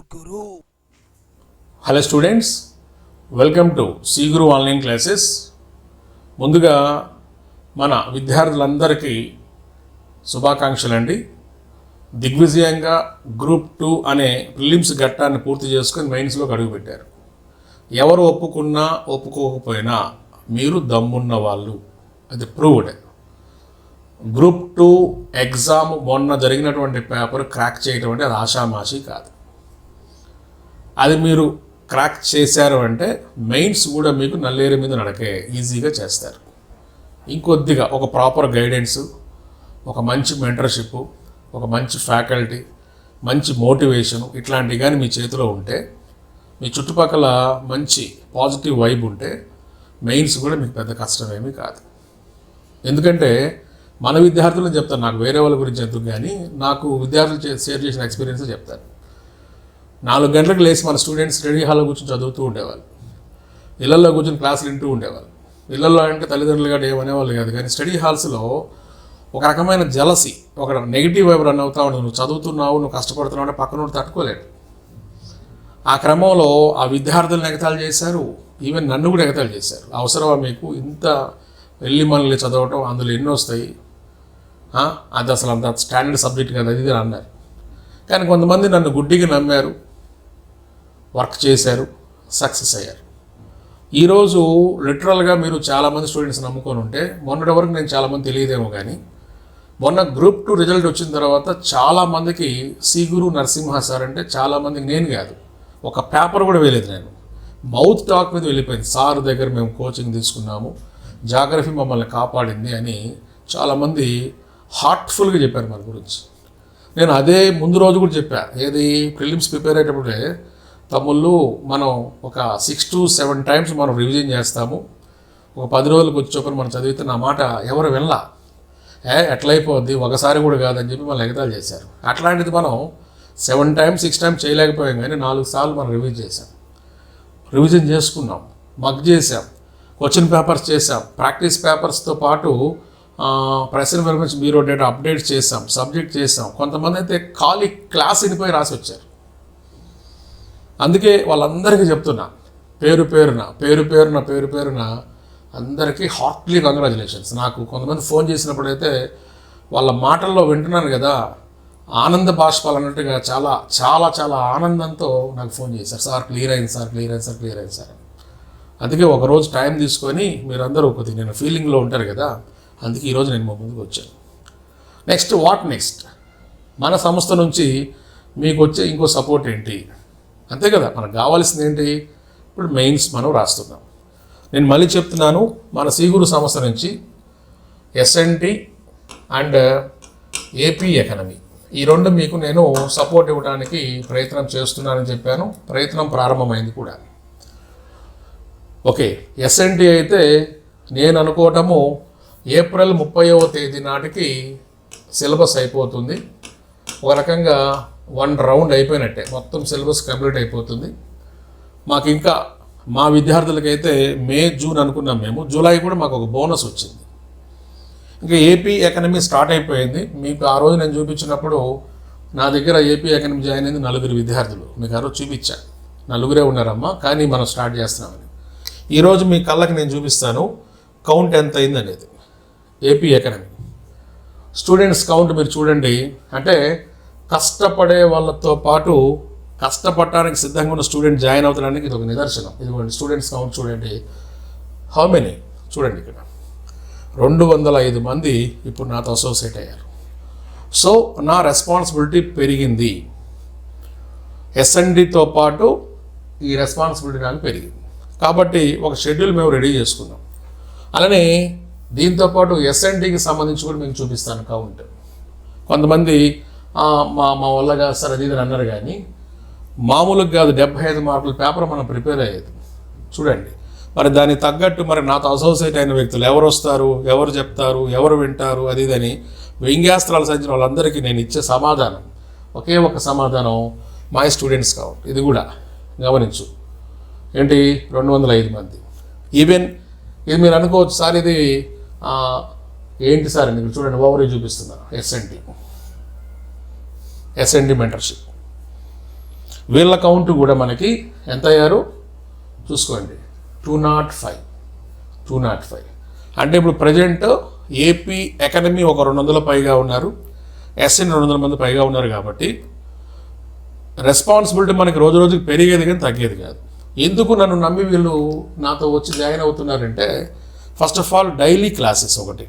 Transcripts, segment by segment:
Guru. Hello students welcome to C Guru online classes ముందుగా మన విద్యార్థులందరికీ శుభాకాంక్షలు అండి దిగ్విజయంగా గ్రూప్ టూ అనే ప్రిలిమ్స్ ఘట్టాన్ని పూర్తి చేసుకొని మెయిన్స్లోకి అడుగుపెట్టారు ఎవరు ఒప్పుకున్నా ఒప్పుకోకపోయినా మీరు దమ్మున్న వాళ్ళు. అది ప్రూవ్డ్ గ్రూప్ టూ ఎగ్జామ్ మొన్న జరిగినటువంటి పేపర్ క్రాక్ చేయటం అంటే అది ఆషామాషి కాదు. అది మీరు క్రాక్ చేశారు అంటే మెయిన్స్ కూడా మీకు నల్లేరు మీద నడకే ఈజీగా చేస్తారు. ఇంకొద్దిగా ఒక ప్రాపర్ గైడెన్స్ ఒక మంచి మెంటర్షిప్ ఒక మంచి ఫ్యాకల్టీ మంచి మోటివేషను ఇట్లాంటివి కానీ మీ చేతిలో ఉంటే మీ చుట్టుపక్కల మంచి పాజిటివ్ వైబ్ ఉంటే మెయిన్స్ కూడా మీకు పెద్ద కష్టమేమీ కాదు. ఎందుకంటే మన విద్యార్థులను చెప్తాను నాకు వేరే వాళ్ళ గురించి ఎందుకు కానీ నాకు విద్యార్థులు షేర్ చేసిన ఎక్స్పీరియన్స్ చెప్తాను నాలుగు గంటలకు లేచి మన స్టూడెంట్స్ స్టడీ హాల్లో కూర్చొని చదువుతూ ఉండేవాళ్ళు. ఇళ్ళలో కూర్చొని క్లాసులు వింటూ ఉండేవాళ్ళు. ఇళ్ళలో అంటే తల్లిదండ్రులు కూడా ఏమనేవాళ్ళు కాదు కానీ స్టడీ హాల్స్లో ఒక రకమైన జలసి ఒక నెగిటివ్ వైపు రన్ అవుతా ఉంటుంది నువ్వు చదువుతున్నావు నువ్వు కష్టపడుతున్నావు అంటే పక్కన తట్టుకోలేడు ఆ క్రమంలో ఆ విద్యార్థులను ఎగతాలు చేశారు ఈవెన్ నన్ను కూడా ఎగతాలు చేశారు. అవసరమా మీకు? ఇంత వెళ్ళి మనల్ని చదవటం అందులో ఎన్ని వస్తాయి? అది అసలు అంత స్టాండర్డ్ సబ్జెక్ట్ కదా ఇది అన్నారు. కానీ కొంతమంది నన్ను గుడ్డిగా నమ్మారు. వర్క్ చేశారు సక్సెస్ అయ్యారు. ఈరోజు లిటరల్గా మీరు చాలామంది స్టూడెంట్స్ నమ్ముకొని ఉంటే మొన్నటి వరకు నేను చాలామంది తెలియదేమో కానీ మొన్న గ్రూప్ టూ రిజల్ట్ వచ్చిన తర్వాత చాలామందికి సి గురు నరసింహ సార్ అంటే చాలామందికి నేను కాదు ఒక పేపర్ కూడా వేయలేదు నేను. మౌత్ టాక్ మీద వెళ్ళిపోయింది. సార్ దగ్గర మేము కోచింగ్ తీసుకున్నాము జాగ్రఫీ మమ్మల్ని కాపాడింది అని చాలామంది హార్ట్ఫుల్గా చెప్పారు మన గురించి. నేను అదే ముందు రోజు కూడా చెప్పా ఏది ప్రిలిమ్స్ ప్రిపేర్ అయ్యేటప్పుడే తమ్ముళ్ళు మనం ఒక సిక్స్ టు సెవెన్ టైమ్స్ మనం రివిజన్ చేస్తాము. ఒక పది రోజులకు వచ్చేప్పుడు మనం చదివితే నా మాట ఎవరు వినలా? ఏ ఎట్లయిపోద్ది? ఒకసారి కూడా కాదని చెప్పి మనం ఎగతాలు చేశారు. అట్లాంటిది మనం సెవెన్ టైమ్స్ సిక్స్ టైమ్స్ చేయలేకపోయాం కానీ నాలుగు సార్లు మనం రివిజన్ చేసాం రివిజన్ చేసుకున్నాం. మగ్ చేసాం క్వశ్చన్ పేపర్స్ చేసాం ప్రాక్టీస్ పేపర్స్తో పాటు present welfares bureau data update చేసాం సబ్జెక్ట్ చేసాం కొంతమంది అయితే ఖాళీ క్లాస్ ఇనిపోయి రాసి వచ్చారు. అందుకే వాళ్ళందరికీ చెప్తున్నా పేరు పేరున పేరు పేరున పేరు పేరున అందరికీ హార్ట్లీ కంగ్రాచులేషన్స్ నాకు కొంతమంది ఫోన్ చేసినప్పుడైతే వాళ్ళ మాటల్లో వింటున్నాను కదా ఆనంద బాష్పాలు అన్నట్టుగా చాలా చాలా చాలా ఆనందంతో నాకు ఫోన్ చేశారు. సార్ క్లియర్ అయింది సార్ క్లియర్ అయింది సార్ క్లియర్ అయింది సార్ అని. అందుకే ఒకరోజు టైం తీసుకొని మీరందరూ కొద్దిగా నేను ఫీలింగ్లో ఉంటారు కదా అందుకే ఈరోజు నేను మా ముందుకు వచ్చాను. నెక్స్ట్ వాట్ నెక్స్ట్ మన సంస్థ నుంచి మీకు వచ్చే ఇంకో సపోర్ట్ ఏంటి? అంతే కదా మనకు కావాల్సింది ఏంటి? ఇప్పుడు మెయిన్స్ మనం రాస్తున్నాం. నేను మళ్ళీ చెప్తున్నాను మన సీగురు సంస్థ నుంచి ఎస్ఎన్టీ అండ్ ఏపీ ఎకనమీ ఈ రెండు మీకు నేను సపోర్ట్ ఇవ్వడానికి ప్రయత్నం చేస్తున్నానని చెప్పాను. ప్రయత్నం ప్రారంభమైంది కూడా. ఓకే ఎస్ఎన్టీ అయితే నేను అనుకోవటము ఏప్రిల్ ముప్పైవ తేదీ నాటికి సిలబస్ అయిపోతుంది. ఒక రకంగా వన్ రౌండ్ అయిపోయినట్టే. మొత్తం సిలబస్ కంప్లీట్ అయిపోతుంది. మాకు ఇంకా మా విద్యార్థులకైతే మే జూన్ అనుకున్నాం మేము. జూలై కూడా మాకు ఒక బోనస్ వచ్చింది. ఇంకా ఏపీ ఎకనమీ స్టార్ట్ అయిపోయింది. మీకు ఆ రోజు నేను చూపించినప్పుడు నా దగ్గర ఏపీ ఎకనమీ జాయిన్ అయింది నలుగురు విద్యార్థులు. మీకు ఆ రోజు చూపించా. నలుగురే ఉన్నారమ్మా కానీ మనం స్టార్ట్ చేస్తున్నామని. ఈరోజు మీ కళ్ళకి నేను చూపిస్తాను. కౌంట్ ఎంత అయింది అనేది. AP economy. స్టూడెంట్స్ కౌంట్ మీరు చూడండి. అంటే కష్టపడే వాళ్ళతో పాటు కష్టపడటానికి సిద్ధంగా ఉన్న స్టూడెంట్ జాయిన్ అవుతాడానికి ఇది ఒక నిదర్శనం. ఇదిగోండి స్టూడెంట్స్ కౌంట్ చూడండి. హౌ మెనీ చూడండి ఇక్కడ. రెండు వందల ఐదు మంది ఇప్పుడు నాతో అసోసియేట్ అయ్యారు. సో నా రెస్పాన్సిబిలిటీ పెరిగింది. ఎస్ఎన్డితో పాటు ఈ రెస్పాన్సిబిలిటీ నాకు పెరిగింది. కాబట్టి ఒక షెడ్యూల్ మేము రెడీ చేసుకున్నాం. అలానే దీంతో పాటు సంబంధించి కూడా మేము చూపిస్తాను కౌంట్ కొంతమంది మా మా వల్ల కాదు సార్ అది ఇది అన్నారు కానీ మామూలుగా కాదు డెబ్బై ఐదు మార్కుల పేపర్ మనం ప్రిపేర్ అయ్యేది. చూడండి. మరి దానికి తగ్గట్టు మరి నాతో అసోసియేట్ అయిన వ్యక్తులు ఎవరు వస్తారు ఎవరు చెప్తారు ఎవరు వింటారు అది ఇదని వ్యంగ్యాస్త్రాలు సంచిన వాళ్ళందరికీ నేను ఇచ్చే సమాధానం. ఒకే ఒక సమాధానం మై స్టూడెంట్స్ కావాలి ఇది కూడా గమనించు. ఏంటి? రెండు వందల ఐదు మంది. ఈవెన్ ఇది మీరు అనుకోవచ్చు సార్ ఇది ఏంటి సార్ అని ఇక్కడ చూడండి ఓవరేజ్ చూపిస్తున్నా ఎస్ఎన్టీ ఎస్ఎన్డి మెంటర్షిప్ వీళ్ళ కౌంట్ కూడా మనకి ఎంత అయ్యారు? చూసుకోండి. Two not five two not five అంటే ఇప్పుడు ప్రజెంట్ ఏపీ అకాడమీ ఒక రెండు వందల పైగా ఉన్నారు. ఎస్ఎన్ రెండు వందల మంది పైగా ఉన్నారు కాబట్టి రెస్పాన్సిబిలిటీ మనకి రోజు రోజుకి పెరిగేది కానీ తగ్గేది కాదు. ఎందుకు నన్ను నమ్మి వీళ్ళు నాతో వచ్చి join అవుతున్నారంటే first of all daily classes ఒకటి.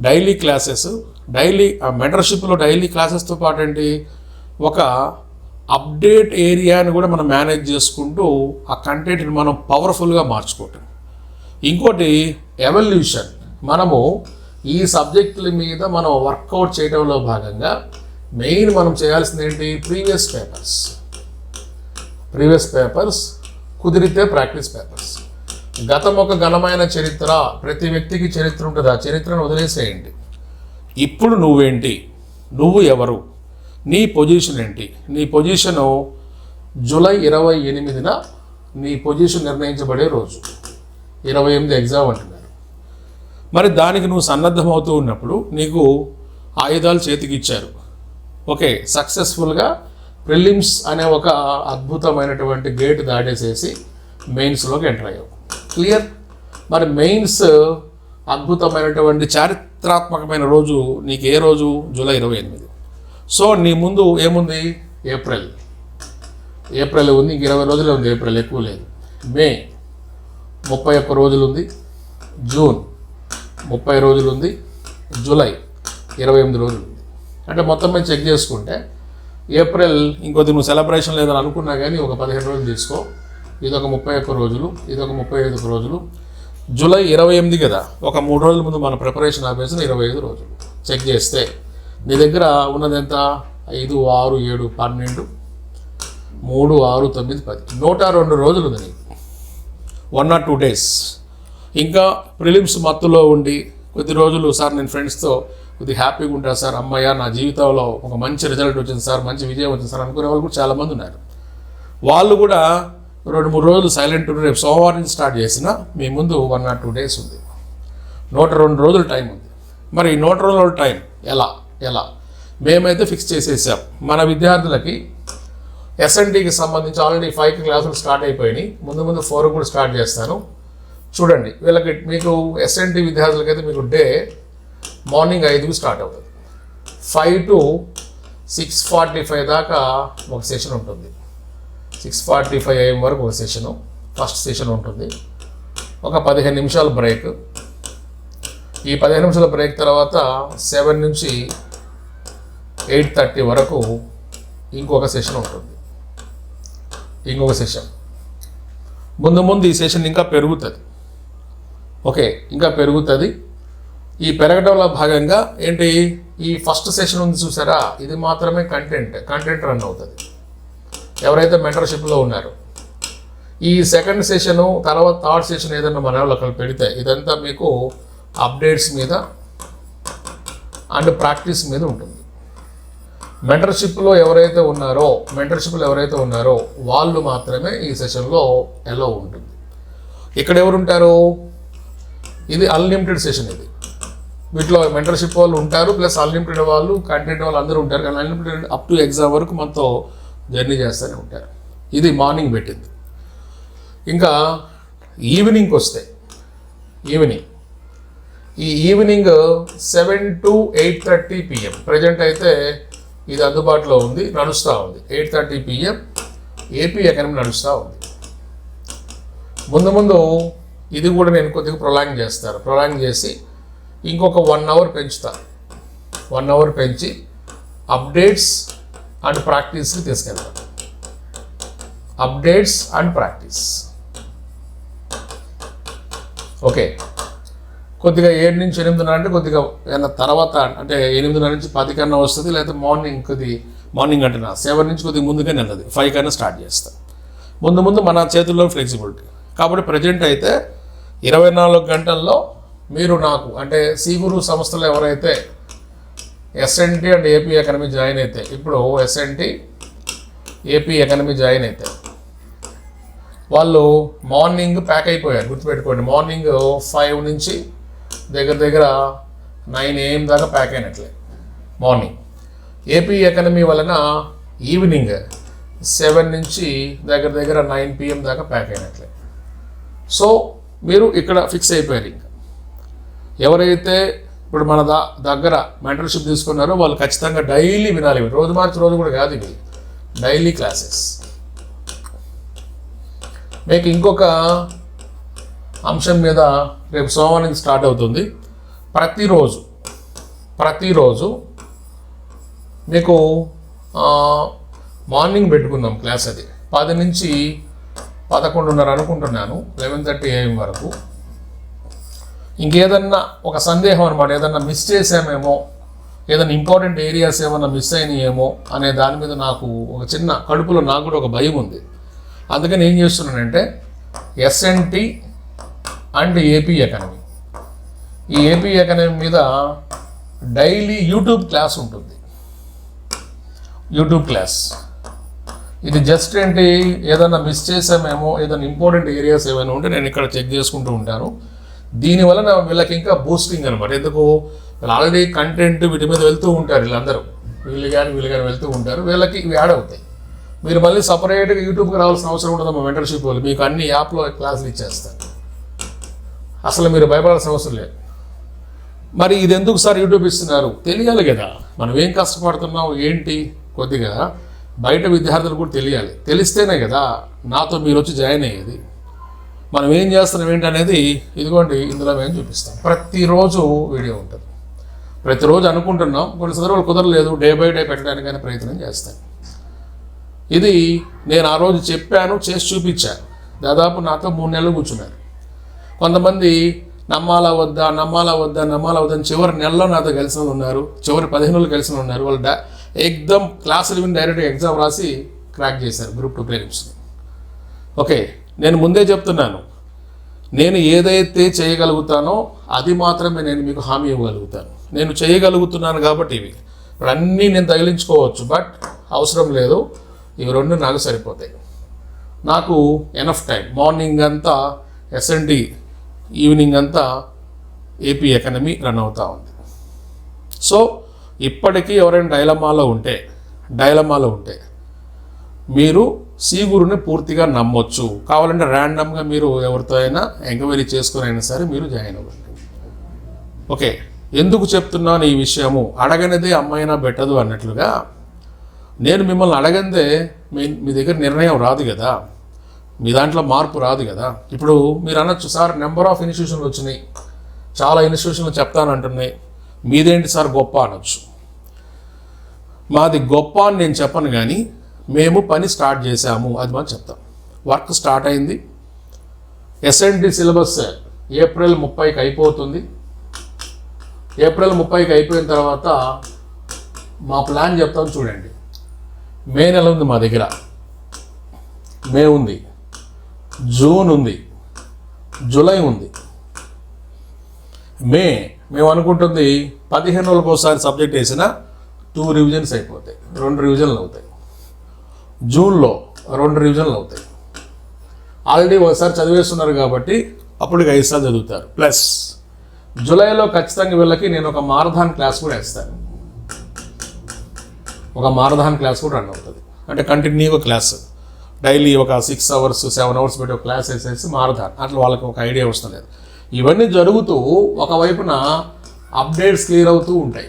డైలీ క్లాసెస్ డైలీ మెంటర్షిప్లో డైలీ క్లాసెస్తో పాటు ఏంటి ఒక అప్డేట్ ఏరియాని కూడా మనం మేనేజ్ చేసుకుంటూ ఆ కంటెంట్ని మనం పవర్ఫుల్గా మార్చుకోవటం. ఇంకోటి ఎవల్యూషన్. మనము ఈ సబ్జెక్టుల మీద మనం వర్కౌట్ చేయడంలో భాగంగా మెయిన్ మనం చేయాల్సింది ఏంటి? Previous papers. ప్రీవియస్ పేపర్స్ కుదిరితే ప్రాక్టీస్ పేపర్స్. గతం ఒక ఘనమైన చరిత్ర ప్రతి వ్యక్తికి చరిత్ర ఉంటుంది. ఆ చరిత్రను వదిలేసేయండి. ఇప్పుడు నువ్వేంటి? నువ్వు ఎవరు? నీ పొజిషన్ ఏంటి? నీ పొజిషను జూలై ఇరవై ఎనిమిదిన నీ పొజిషన్ నిర్ణయించబడే రోజు. ఇరవై ఎనిమిది ఎగ్జామ్ అంటున్నారు. మరి దానికి నువ్వు సన్నద్ధమవుతూ ఉన్నప్పుడు నీకు ఆయుధాలు చేతికి ఇచ్చారు ఓకే సక్సెస్ఫుల్గా ప్రిలిమ్స్ అనే ఒక అద్భుతమైనటువంటి గేట్ దాటేసేసి మెయిన్స్లోకి ఎంటర్ అయ్యావు. క్లియర్. మరి మెయిన్స్ అద్భుతమైనటువంటి చారిత్రాత్మకమైన రోజు నీకు ఏ రోజు? జూలై ఇరవై ఎనిమిది. సో నీ ముందు ఏముంది? ఏప్రిల్. ఏప్రిల్ ఉంది ఇంక ఇరవై రోజులే ఉంది ఏప్రిల్ ఎక్కువ లేదు. మే ముప్పై ఒక్క రోజులు ఉంది జూన్ ముప్పై రోజులు ఉంది జూలై ఇరవై ఎనిమిది రోజులు ఉంది అంటే మొత్తం మీద చెక్ చేసుకుంటే ఏప్రిల్ ఇంకొద్ది నువ్వు సెలబ్రేషన్ లేదని అనుకున్నా కానీ ఒక పదిహేను రోజులు తీసుకో. ఇదొక ముప్పై ఒక్క రోజులు ఇదొక ముప్పై ఐదు రోజులు. జూలై ఇరవై ఎనిమిది కదా ఒక మూడు రోజుల ముందు మన ప్రిపరేషన్ ఆపేసిన ఇరవై ఐదు రోజులు. చెక్ చేస్తే నీ దగ్గర ఉన్నది ఎంత? ఐదు ఆరు ఏడు పన్నెండు మూడు ఆరు తొమ్మిది పది. నూట రెండు రోజులు ఉంది నీకు. వన్ ఆర్ టూ డేస్ ఇంకా ప్రిలిమ్స్ మత్తులో ఉండి కొద్ది రోజులు సార్ నేను ఫ్రెండ్స్తో కొద్ది హ్యాపీగా ఉంటాను సార్ అమ్మయ్య నా జీవితంలో ఒక మంచి రిజల్ట్ వచ్చింది సార్ మంచి విజయం వచ్చింది సార్ అనుకునే వాళ్ళు కూడా చాలామంది ఉన్నారు. వాళ్ళు కూడా రెండు మూడు రోజులు సైలెంట్ రేపు సోమవారం నుంచి స్టార్ట్ చేసిన మీ ముందు వన్ ఆర్ టూ డేస్ ఉంది. నూట రెండు రోజులు టైం ఉంది. మరి ఈ నూట రోజుల టైం ఎలా? ఎలా? మేమైతే ఫిక్స్ చేసేసాం. మన విద్యార్థులకి ఎస్ఎన్టీకి సంబంధించి ఆల్రెడీ ఫైవ్ క్లాసులు స్టార్ట్ అయిపోయినాయి. ముందు ముందు ఫోర్ కూడా స్టార్ట్ చేస్తాను. చూడండి వీళ్ళకి మీకు ఎస్ఎన్టీ విద్యార్థులకైతే మీకు డే మార్నింగ్ ఐదుకి స్టార్ట్ అవుతుంది. Five to six forty five దాకా ఒక సెషన్ ఉంటుంది. సిక్స్ ఫార్టీ ఫైవ్ ఏఎం వరకు ఒక సెషను ఫస్ట్ సెషన్ ఉంటుంది. ఒక పదిహేను నిమిషాల బ్రేక్ ఈ పదిహేను నిమిషాల బ్రేక్ తర్వాత సెవెన్ నుంచి ఎయిట్ థర్టీ వరకు ఇంకొక సెషన్ ఉంటుంది. ఇంకొక సెషన్ ముందు ముందు ఈ సెషన్ ఇంకా పెరుగుతుంది. ఓకే ఇంకా పెరుగుతుంది. ఈ పెరగడంలో భాగంగా ఏంటి? ఈ ఫస్ట్ సెషన్ ఉంది చూసారా? ఇది మాత్రమే కంటెంట్ కంటెంట్ రన్ అవుతుంది. ఎవరైతే మెంటర్షిప్లో ఉన్నారో. ఈ సెకండ్ సెషను తర్వాత థర్డ్ సెషన్ ఏదైనా మన వాళ్ళు అక్కడ పెడితే ఇదంతా మీకు అప్డేట్స్ మీద అండ్ ప్రాక్టీస్ మీద ఉంటుంది. మెంటర్షిప్లో ఎవరైతే ఉన్నారో మెంటర్షిప్లో ఎవరైతే ఉన్నారో వాళ్ళు మాత్రమే ఈ సెషన్లో ఎలా ఉంటుంది. ఇక్కడ ఎవరు ఉంటారు ఇది అన్లిమిటెడ్ సెషన్ ఇది. వీటిలో మెంటర్షిప్ వాళ్ళు ఉంటారు ప్లస్ అన్లిమిటెడ్ వాళ్ళు కంటెంట్ వాళ్ళు అందరూ ఉంటారు. కానీ అన్లిమిటెడ్ అప్ టు ఎగ్జామ్ వరకు మనతో జర్నీ చేస్తూనే ఉంటారు. ఇది మార్నింగ్ పెట్టింది. ఇంకా ఈవినింగ్కి వస్తే ఈవినింగ్. ఈ evening seven to eight thirty PM. Present అయితే ఇది అందుబాటులో ఉంది నడుస్తూ ఉంది. Eight thirty PM AP economy నడుస్తూ ఉంది. ముందు ముందు ఇది కూడా నేను కొద్దిగా ప్రొలాంగ్ చేస్తాను. ప్రొలాంగ్ చేసి ఇంకొక వన్ అవర్ పెంచుతాను వన్ అవర్ పెంచి అప్డేట్స్ అండ్ ప్రాక్టీస్కి తీసుకెళ్తాం అప్డేట్స్ అండ్ ప్రాక్టీస్. ఓకే. కొద్దిగా ఏడు నుంచి ఎనిమిదిన్నర అంటే కొద్దిగా ఏదైనా తర్వాత అంటే ఎనిమిదిన్నర నుంచి పది కన్నా వస్తుంది లేకపోతే మార్నింగ్ కొద్ది మార్నింగ్ అంటున్నా సెవెన్ నుంచి కొద్దిగా ముందుగానే వెళ్ళదు ఫైవ్ కన్నా స్టార్ట్ చేస్తాం. ముందు ముందు మన చేతుల్లో ఫ్లెక్సిబిలిటీ. కాబట్టి ప్రజెంట్ అయితే ఇరవై నాలుగు గంటల్లో మీరు నాకు అంటే సీగురు సంస్థలు ఎవరైతే SNT and AP economy join అయితే. ఇప్పుడు ఎస్ఎన్టీ ఏపీ ఎకనమీ జాయిన్ అయితే. వాళ్ళు మార్నింగ్ ప్యాక్ అయిపోయారు. గుర్తుపెట్టుకోండి మార్నింగ్ ఫైవ్ నుంచి దగ్గర దగ్గర నైన్ ఏఎం దాకా ప్యాక్ అయినట్లే. మార్నింగ్ ఏపీ ఎకనమీ వలన ఈవినింగ్ సెవెన్ నుంచి దగ్గర దగ్గర నైన్ పిఎం దాకా ప్యాక్ అయినట్లే. సో మీరు ఇక్కడ ఫిక్స్ అయిపోయారు ఇంకా. ఎవరైతే ఇప్పుడు మన దా దగ్గర మెంటర్షిప్ తీసుకున్నారో వాళ్ళు ఖచ్చితంగా డైలీ వినాలి. ఇవి. రోజు మార్చి రోజు కూడా కాదు ఇవి. డైలీ క్లాసెస్ మీకు ఇంకొక అంశం మీద రేపు సోమవారం నుంచి స్టార్ట్ అవుతుంది. ప్రతిరోజు ప్రతిరోజు మీకు మార్నింగ్ పెట్టుకుందాం క్లాస్ అది. పది నుంచి పదకొండున్నర అనుకుంటున్నాను లెవెన్ థర్టీ ఏఎం వరకు. ఇంకేదన్నా ఒక సందేహం అనమాట ఏదన్నా మిస్ చేసామేమో ఏదైనా ఇంపార్టెంట్ ఏరియాస్ ఏమన్నా మిస్ అయినాయేమో అనే దాని మీద నాకు ఒక చిన్న కడుపులో నాకు కూడా ఒక భయం ఉంది. అందుకని ఏం చేస్తున్నానంటే ఎస్ఎన్టీ అండ్ ఏపీ ఎకానమీ ఈ ఏపీ ఎకానమీ మీద డైలీ యూట్యూబ్ క్లాస్ ఉంటుంది. యూట్యూబ్ క్లాస్ ఇది జస్ట్ ఏంటి? ఏదైనా మిస్ చేసామేమో ఏదైనా ఇంపార్టెంట్ ఏరియాస్ ఏమైనా ఉంటే నేను ఇక్కడ చెక్ చేసుకుంటూ ఉంటాను. దీనివల్ల వలన వీళ్ళకి ఇంకా బూస్టింగ్ అనమాట ఎందుకు? వీళ్ళు ఆల్రెడీ కంటెంట్ వీటి మీద వెళ్తూ ఉంటారు వీళ్ళందరూ. వీళ్ళు కానీ వీళ్ళు కానీ వెళ్తూ ఉంటారు. వీళ్ళకి ఇవి యాడ్ అవుతాయి. మీరు మళ్ళీ సపరేట్గా యూట్యూబ్కి రావాల్సిన అవసరం ఉండదు మా మెంటర్షిప్ వాళ్ళు. మీకు అన్ని యాప్లో క్లాసులు ఇచ్చేస్తారు. అసలు మీరు భయపడాల్సిన అవసరం లేదు. మరి ఇది ఎందుకు సార్ యూట్యూబ్ ఇస్తున్నారు? తెలియాలి కదా. మనం ఏం కష్టపడుతున్నాం? ఏంటి? కొద్దిగా బయట విద్యార్థులు కూడా తెలియాలి. తెలిస్తేనే కదా నాతో మీరు వచ్చి జాయిన్ అయ్యేది. మనం ఏం చేస్తున్నాం ఏంటి అనేది ఇదిగోండి ఇందులో మేము చూపిస్తాం. ప్రతిరోజు వీడియో ఉంటుంది. ప్రతిరోజు అనుకుంటున్నాం కొన్ని సందర్భాలు కుదరలేదు డే బై డే పెట్టడానికైనా ప్రయత్నం చేస్తాను ఇది నేను ఆ రోజు చెప్పాను చేసి చూపించాను. దాదాపు నాతో మూడు నెలలు కూర్చున్నారు. కొంతమంది నమ్మాలా వద్దా నమ్మాలా వద్దా నమ్మాలా వద్దా అని చివరి నెలలో నాతో కలిసిన ఉన్నారు చివరి పదిహేను రోజులు కలిసిన ఉన్నారు. వాళ్ళు డా ఎగ్దమ్ క్లాసులు విని డైరెక్ట్గా ఎగ్జామ్ రాసి క్రాక్ చేశారు గ్రూప్ టూ ప్రిలిమ్స్ని ఓకే నేను ముందే చెప్తున్నాను. నేను ఏదైతే చేయగలుగుతానో అది మాత్రమే నేను మీకు హామీ ఇవ్వగలుగుతాను. నేను చేయగలుగుతున్నాను కాబట్టి ఇవి. అన్నీ నేను తగిలించుకోవచ్చు బట్ అవసరం లేదు. ఇవి రెండు నాకు సరిపోతాయి. నాకు ఎనఫ్ టైం మార్నింగ్ అంతా ఎస్ఎన్డి ఈవినింగ్ అంతా ఏపీ ఎకనమీ రన్ అవుతూ ఉంది. సో ఇప్పటికీ ఎవరైనా డైలమాలో ఉంటే డైలమాలో ఉంటే మీరు సి గురుని పూర్తిగా నమ్మొచ్చు. కావాలంటే ర్యాండమ్గా మీరు ఎవరితో అయినా ఎంక్వైరీ చేసుకుని అయినా సరే మీరు జాయిన్ అవ్వండి. ఓకే. ఎందుకు చెప్తున్నాను ఈ విషయము? అడగనిదే అమ్మాయినా పెట్టదు అన్నట్లుగా నేను మిమ్మల్ని అడగందే మీ మీ దగ్గర నిర్ణయం రాదు కదా. మీ దాంట్లో మార్పు రాదు కదా. ఇప్పుడు మీరు అనొచ్చు సార్ నెంబర్ ఆఫ్ ఇన్స్టిట్యూషన్లు వచ్చినాయి. చాలా ఇన్స్టిట్యూషన్లు చెప్తానంటున్నాయి. మీదేంటి సార్ గొప్ప? అనొచ్చు. మాది గొప్ప అని నేను చెప్పను కానీ మేము పని స్టార్ట్ చేశాము. అది మనం చెప్తాం. వర్క్ స్టార్ట్ అయింది. ఎస్ఎన్డి సిలబస్ ఏప్రిల్ ముప్పైకి అయిపోతుంది. ఏప్రిల్ ముప్పైకి అయిపోయిన తర్వాత మా ప్లాన్ చెప్తాం చూడండి. మే నెల ఉంది మా దగ్గర. మే ఉంది. జూన్ ఉంది. జూలై ఉంది. మే మేము అనుకుంటుంది పదిహేను రోజులకు ఒకసారి సబ్జెక్ట్ వేసిన టూ రివిజన్స్ అయిపోతాయి. రెండు రివిజన్లు అవుతాయి. జూన్లో రెండు రివిజన్లు అవుతాయి. ఆల్రెడీ ఒకసారి చదివేస్తున్నారు కాబట్టి అప్పుడు ఐదు చదువుతారు. ప్లస్ జూలైలో ఖచ్చితంగా వీళ్ళకి నేను ఒక మారథాన్ క్లాస్ కూడా వేస్తాను. ఒక మారథాన్ క్లాస్ కూడా రన్ అవుతుంది. అంటే కంటిన్యూగా క్లాస్ డైలీ ఒక సిక్స్ అవర్స్ సెవెన్ అవర్స్ పెట్టి ఒక క్లాస్ వేసేసి మారథాన్ అట్లా వాళ్ళకి ఒక ఐడియా వస్తలేదు ఇవన్నీ జరుగుతూ ఒకవైపున అప్డేట్స్ క్లియర్ అవుతూ ఉంటాయి.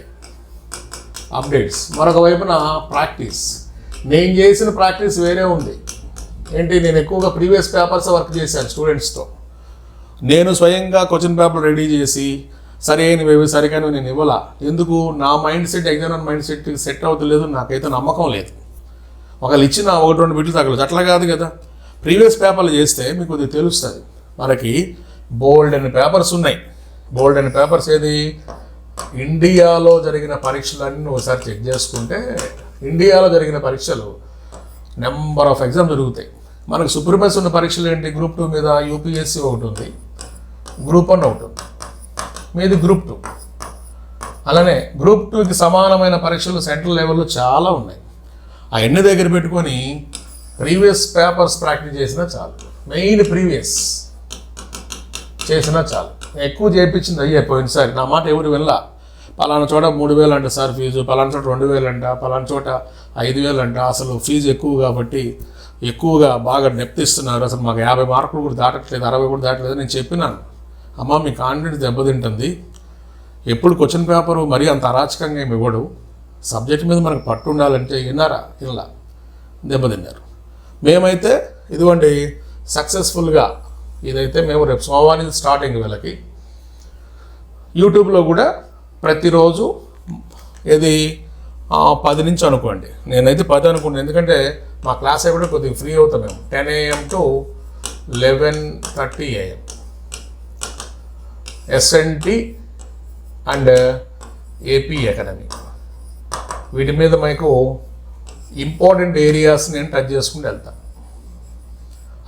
అప్డేట్స్ మరొక వైపున ప్రాక్టీస్ నేను చేసిన ప్రాక్టీస్ వేరే ఉంది. ఏంటి నేను ఎక్కువగా ప్రీవియస్ పేపర్స్ వర్క్ చేశాను స్టూడెంట్స్తో నేను స్వయంగా క్వశ్చన్ పేపర్ రెడీ చేసి సరైనవి సరిగానే నేను ఇవ్వాల. ఎందుకు? నా mind set exam mind set set అవుతలేదు నాకైతే నమ్మకం లేదు. ఒకళ్ళు ఇచ్చిన ఒకటి రెండు బిడ్లు తగలదు అట్లా కాదు కదా. ప్రీవియస్ పేపర్లు చేస్తే మీకు కొద్దిగా తెలుస్తుంది. మనకి బోల్డ్ అని పేపర్స్ ఉన్నాయి. బోల్డ్ అని పేపర్స్ ఏది? ఇండియాలో జరిగిన పరీక్షలన్నీ ఒకసారి చెక్ చేసుకుంటే ఇండియాలో జరిగిన పరీక్షలు నెంబర్ ఆఫ్ ఎగ్జామ్ జరుగుతాయి. మనకు సుప్రీమస్ ఉన్న పరీక్షలు ఏంటి? గ్రూప్ టూ మీద యూపీఎస్సీ ఒకటి ఉంది. గ్రూప్ వన్ ఒకటి ఉంది. మీది గ్రూప్ టూ. అలానే గ్రూప్ టూకి సమానమైన పరీక్షలు సెంట్రల్ లెవెల్లో చాలా ఉన్నాయి. అవన్నీ దగ్గర పెట్టుకొని ప్రీవియస్ పేపర్స్ ప్రాక్టీస్ చేసినా చాలు. మెయిన్ ప్రీవియస్ చేసినా చాలు. ఎక్కువ చేయించింది అయ్యే పోయినసారి. నా మాట ఎవరు వెళ్ళా పలానా చోట మూడు వేలు అంట సార్ ఫీజు పలానా చోట రెండు వేలు అంట పలానా చోట ఐదు వేలు అంట. అసలు ఫీజు ఎక్కువ కాబట్టి ఎక్కువగా బాగా నెప్తిస్తున్నారు అసలు మాకు యాభై మార్కులు కూడా దాటట్లేదు అరవై కూడా దాటలేదు నేను చెప్పినాను అమ్మ మీ కాన్ఫిడెన్స్ దెబ్బతింటుంది ఎప్పుడు క్వశ్చన్ పేపర్ మరీ అంత అరాచకంగా ఏమి ఇవ్వడు. సబ్జెక్ట్ మీద మనకు పట్టు ఉండాలంటే విన్నారా? ఇలా దెబ్బతిన్నారు మేమైతే ఇదిగోండి సక్సెస్ఫుల్గా ఇదైతే మేము రేపు సోమవారం స్టార్టింగ్ వీళ్ళకి. యూట్యూబ్లో కూడా ప్రతిరోజు ఇది పది నుంచి అనుకోండి. నేనైతే పది అనుకున్నాను ఎందుకంటే మా క్లాస్ అయిపోయి కొద్దిగా ఫ్రీ అవుతాం మేము. Ten AM to eleven thirty AM SNT and AP academy వీటి మీద మీకు ఇంపార్టెంట్ ఏరియాస్ నేను టచ్ చేసుకుంటూ వెళ్తాను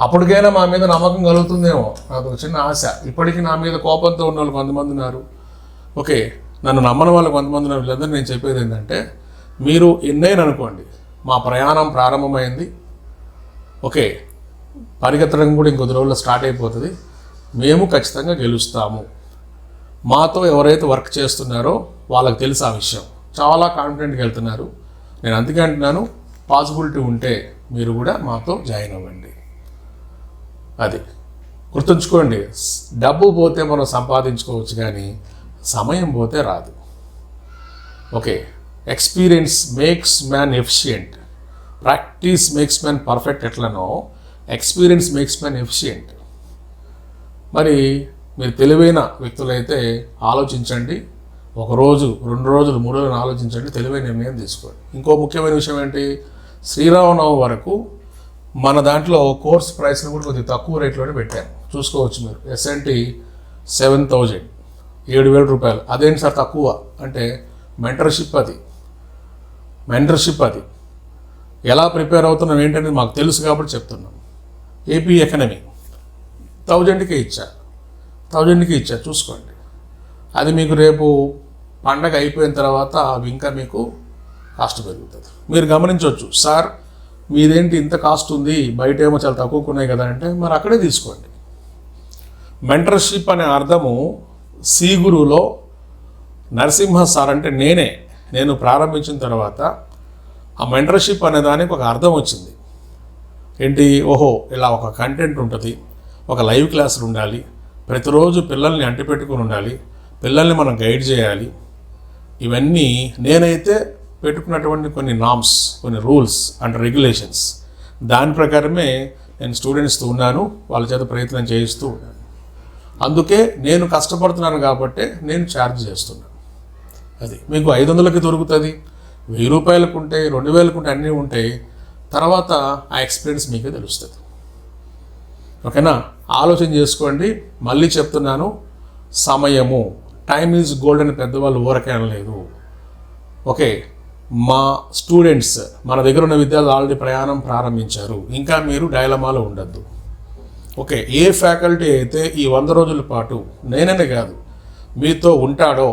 అప్పటికైనా మా మీద నమ్మకం కలుగుతుందేమో. నాకు చిన్న ఆశ. ఇప్పటికీ నా మీద కోపంతో ఉన్న వాళ్ళు కొంతమంది ఉన్నారు. ఓకే. నన్ను నమ్మని వాళ్ళు కొంతమంది వీళ్ళందరూ నేను చెప్పేది ఏంటంటే మీరు ఎన్నైనా అనుకోండి మా ప్రయాణం ప్రారంభమైంది. ఓకే పరిగెత్తడం కూడా ఇంకొద్ది రోజుల్లో స్టార్ట్ అయిపోతుంది. మేము ఖచ్చితంగా గెలుస్తాము. మాతో ఎవరైతే వర్క్ చేస్తున్నారో వాళ్ళకి తెలుసు ఆ విషయం. చాలా కాన్ఫిడెంట్గా వెళ్తున్నారు. నేను అందుకే అంటున్నాను పాసిబిలిటీ ఉంటే మీరు కూడా మాతో జాయిన్ అవ్వండి. అది. గుర్తుంచుకోండి డబ్బు పోతే మనం సంపాదించుకోవచ్చు కానీ సమయం పోతే రాదు. Okay. Experience makes man efficient practice makes man perfect ఎట్లనో ఎక్స్పీరియన్స్ మేక్స్ మ్యాన్ ఎఫిషియంట్ మరి మీరు తెలివైన వ్యక్తులైతే ఆలోచించండి. ఒక రోజు రెండు రోజులు మూడు రోజులు ఆలోచించండి. తెలివైన నిర్ణయం తీసుకోండి. ఇంకో ముఖ్యమైన విషయం ఏంటి? శ్రీరామనవమి వరకు మన దాంట్లో కోర్స్ ప్రైస్ని కూడా కొద్దిగా తక్కువ రేట్లోనే పెట్టాను చూసుకోవచ్చు మీరు. ఎస్ఎన్టీ సెవెన్ థౌజండ్ ఏడు వేల రూపాయలు. అదేంటి సార్ తక్కువ? అంటే మెంటర్షిప్ అది. మెంటర్షిప్ అది. ఎలా ప్రిపేర్ అవుతున్నాం ఏంటనేది మాకు తెలుసు కాబట్టి చెప్తున్నాం. AP economy. థౌజండ్కి ఇచ్చా. థౌజండ్కి ఇచ్చా చూసుకోండి. అది మీకు రేపు పండగ అయిపోయిన తర్వాత అవి ఇంకా మీకు కాస్ట్ పెరుగుతుంది. మీరు గమనించవచ్చు సార్ మీదేంటి ఇంత కాస్ట్ ఉంది? బయట ఏమో చాలా తక్కువకు ఉన్నాయి కదా అంటే మరి అక్కడే తీసుకోండి. మెంటర్షిప్ అనే అర్థము సి గురువులో నరసింహ సార్ అంటే నేనే. నేను ప్రారంభించిన తర్వాత ఆ మెంటర్షిప్ అనే దానికి ఒక అర్థం వచ్చింది. ఏంటి? ఓహో ఇలా ఒక కంటెంట్ ఉంటుంది ఒక లైవ్ క్లాసులు ఉండాలి ప్రతిరోజు పిల్లల్ని అంటిపెట్టుకుని ఉండాలి పిల్లల్ని మనం గైడ్ చేయాలి. ఇవన్నీ నేనైతే పెట్టుకున్నటువంటి కొన్ని నామ్స్ కొన్ని రూల్స్ అండ్ రెగ్యులేషన్స్. దాని ప్రకారమే నేను స్టూడెంట్స్తో ఉన్నాను వాళ్ళ చేత ప్రయత్నం చేయిస్తూ ఉన్నాను. అందుకే నేను కష్టపడుతున్నాను కాబట్టి నేను ఛార్జ్ చేస్తున్నాను. అది మీకు ఐదు వందలకి దొరుకుతుంది వెయ్యి రూపాయలకు ఉంటే రెండు వేలకు ఉంటే అన్నీ ఉంటాయి తర్వాత ఆ ఎక్స్పీరియన్స్ మీకే తెలుస్తుంది. ఓకేనా? ఆలోచన చేసుకోండి. మళ్ళీ చెప్తున్నాను సమయము. టైమ్ ఈజ్ గోల్డ్ అని పెద్దవాళ్ళు ఊరకే లేదు ఓకే మా స్టూడెంట్స్ మన దగ్గర ఉన్న విద్యార్థులు ఆల్రెడీ ప్రయాణం ప్రారంభించారు. ఇంకా మీరు డైలమాలో ఉండద్దు. ఓకే ఏ ఫ్యాకల్టీ అయితే ఈ వంద రోజుల పాటు నేననే కాదు మీతో ఉంటాడో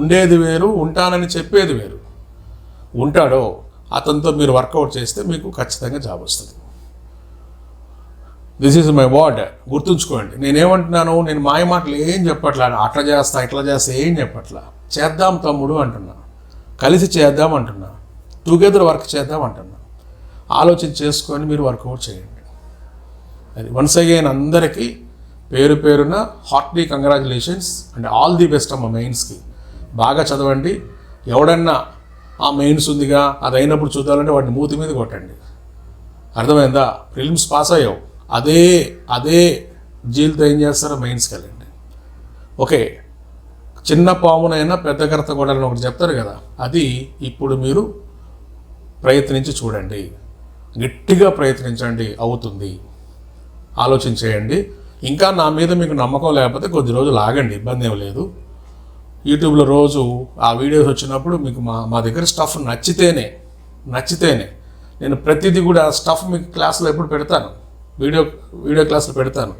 ఉండేది వేరు ఉంటానని చెప్పేది వేరు. ఉంటాడో అతనితో మీరు వర్కౌట్ చేస్తే మీకు ఖచ్చితంగా జాబ్ వస్తుంది. దిస్ ఈజ్ మై వర్డ్ గుర్తుంచుకోండి నేనేమంటున్నాను నేను మాయ మాటలు ఏం చెప్పట్లా అట్లా చేస్తా ఇట్లా చేస్తా ఏం చెప్పట్లా. చేద్దాం తమ్ముడు అంటున్నా కలిసి చేద్దాం అంటున్నా టుగెదర్ వర్క్ చేద్దాం అంటున్నా. ఆలోచన చేసుకొని మీరు వర్కౌట్ చేయండి. అది. వన్స్ అగైన్ అందరికీ పేరు పేరున heartly congratulations and all the best అమ్మ మెయిన్స్కి. బాగా చదవండి. ఎవడన్నా ఆ మెయిన్స్ ఉందిగా అది అయినప్పుడు చూద్దామంటే వాటిని మూతి మీద కొట్టండి. అర్థమైందా? ప్రిలిమ్స్ పాస్ అయ్యావు. అదే అదే జీలతో ఏం చేస్తారో మెయిన్స్కి వెళ్ళండి. ఓకే. చిన్న పామునైనా పెద్ద కర్త కొడాలని ఒకటి చెప్తారు కదా. అది ఇప్పుడు మీరు ప్రయత్నించి చూడండి. గట్టిగా ప్రయత్నించండి. అవుతుంది. ఆలోచన చేయండి ఇంకా నా మీద మీకు నమ్మకం లేకపోతే కొద్ది రోజులు ఆగండి ఇబ్బంది ఏం లేదు. యూట్యూబ్లో రోజు ఆ వీడియోస్ వచ్చినప్పుడు మీకు మా మా దగ్గర స్టఫ్ నచ్చితేనే నచ్చితేనే నేను ప్రతిదీ కూడా స్టఫ్ మీకు క్లాస్లో ఎప్పుడు పెడతాను. వీడియో వీడియో క్లాసులు పెడతాను.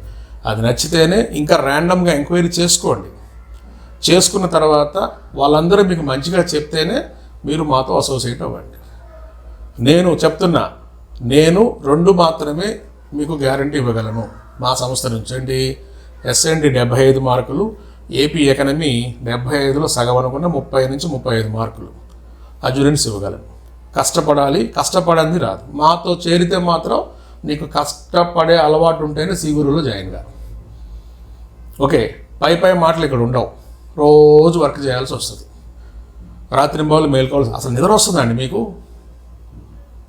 అది నచ్చితేనే ఇంకా ర్యాండమ్గా ఎంక్వైరీ చేసుకోండి. చేసుకున్న తర్వాత వాళ్ళందరూ మీకు మంచిగా చెప్తేనే మీరు మాతో అసోసియేట్ అవ్వండి. నేను చెప్తున్నా నేను రెండు మాత్రమే మీకు గ్యారంటీ ఇవ్వగలను. మా సంస్థ నుంచి అండి ఎస్ఎన్డి డెబ్బై ఐదు మార్కులు ఏపీ ఎకనమీ డెబ్బై ఐదులో సగం అనుకున్న ముప్పై నుంచి ముప్పై ఐదు మార్కులు. అజురెన్స్ ఇవ్వగలను. కష్టపడాలి కష్టపడంది రాదు. మాతో చేరితే మాత్రం నీకు కష్టపడే అలవాటు ఉంటేనే సీగురులో జాయిన్గా ఓకే పై పై మాటలు ఇక్కడ ఉండవు. రోజు వర్క్ చేయాల్సి వస్తుంది. రాత్రింబావులు మేల్కోవాల్సి అసలు నిద్ర వస్తుందండి మీకు?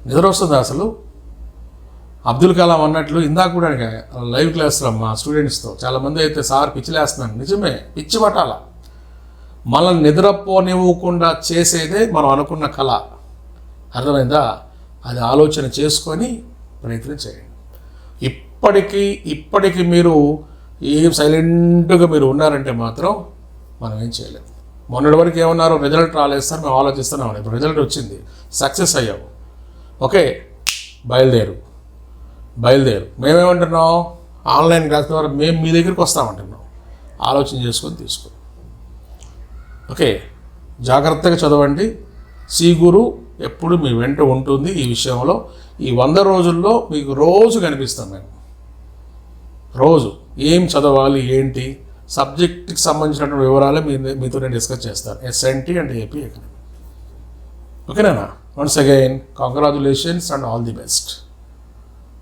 నిద్ర వస్తుంది అసలు? అబ్దుల్ కలాం అన్నట్లు ఇందాక కూడా లైవ్ క్లాస్లో మా స్టూడెంట్స్తో చాలామంది అయితే సార్ పిచ్చిలేస్తున్నాను నిజమే పిచ్చి పట్టాల మనల్ని నిద్రపోనివ్వకుండా చేసేదే మనం అనుకున్న కళ. అర్థమైందా? అది ఆలోచన చేసుకొని ప్రయత్నం చేయండి. ఇప్పటికీ ఇప్పటికీ మీరు ఏం సైలెంట్గా మీరు ఉన్నారంటే మాత్రం మనం ఏం చేయలేము మొన్నటి వరకు ఏమన్నారు? రిజల్ట్ రాలేదు సార్ మేము ఆలోచిస్తున్నాం ఇప్పుడు రిజల్ట్ వచ్చింది. సక్సెస్ అయ్యాము ఓకే బయలుదేరు. బయలుదేరు. మేమేమంటున్నాం? ఆన్లైన్ క్లాస్ ద్వారా మేము మీ దగ్గరికి వస్తామంటున్నాం. ఆలోచన చేసుకొని తీసుకో. ఓకే. జాగ్రత్తగా చదవండి. సి గురు ఎప్పుడు మీ వెంట ఉంటుంది ఈ విషయంలో. ఈ వంద రోజుల్లో మీకు రోజు కనిపిస్తాం మేము. రోజు. ఏం చదవాలి ఏంటి? సబ్జెక్ట్కి సంబంధించినటువంటి వివరాలే మీ మీతో నేను డిస్కస్ చేస్తాను ఎస్ఎన్టీ అండ్ ఏపీ ఎకనమీ ఓకేనా? Once again congratulations and all the best.